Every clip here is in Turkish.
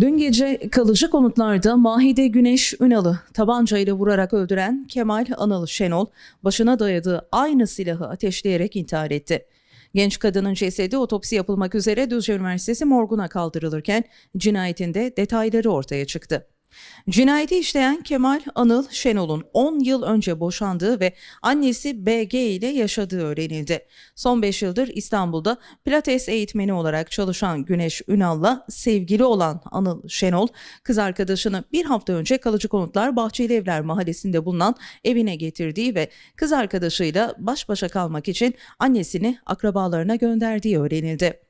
Dün gece kalıcı konutlarda Mahide Güneş Ünal'ı tabancayla vurarak öldüren Kemal Anıl Şenol, başına dayadığı aynı silahı ateşleyerek intihar etti. Genç kadının cesedi otopsi yapılmak üzere Düzce Üniversitesi morguna kaldırılırken cinayetinde detayları ortaya çıktı. Cinayeti işleyen Kemal Anıl Şenol'un 10 yıl önce boşandığı ve annesi BG ile yaşadığı öğrenildi. Son 5 yıldır İstanbul'da pilates eğitmeni olarak çalışan Güneş Ünal'la sevgili olan Anıl Şenol, kız arkadaşını bir hafta önce Kalıcı Konutlar Bahçeli Evler mahallesinde bulunan evine getirdiği ve kız arkadaşıyla baş başa kalmak için annesini akrabalarına gönderdiği öğrenildi.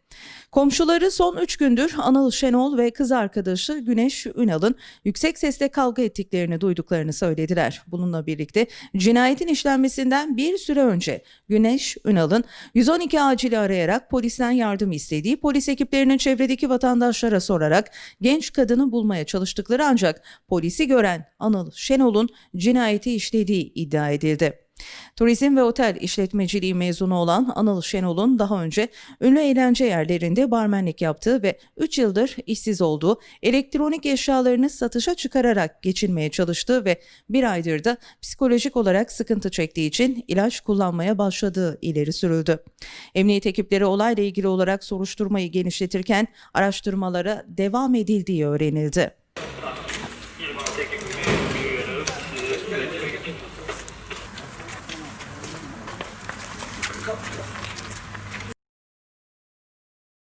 Komşuları son 3 gündür Anıl Şenol ve kız arkadaşı Güneş Ünal'ın yüksek sesle kavga ettiklerini duyduklarını söylediler. Bununla birlikte cinayetin işlenmesinden bir süre önce Güneş Ünal'ın 112 acili arayarak polisten yardım istediği, polis ekiplerinin çevredeki vatandaşlara sorarak genç kadını bulmaya çalıştıkları ancak polisi gören Anıl Şenol'un cinayeti işlediği iddia edildi. Turizm ve otel işletmeciliği mezunu olan Anıl Şenol'un daha önce ünlü eğlence yerlerinde barmenlik yaptığı ve 3 yıldır işsiz olduğu, elektronik eşyalarını satışa çıkararak geçinmeye çalıştığı ve bir aydır da psikolojik olarak sıkıntı çektiği için ilaç kullanmaya başladığı ileri sürüldü. Emniyet ekipleri olayla ilgili olarak soruşturmayı genişletirken araştırmalara devam edildiği öğrenildi. 28組 Come, come.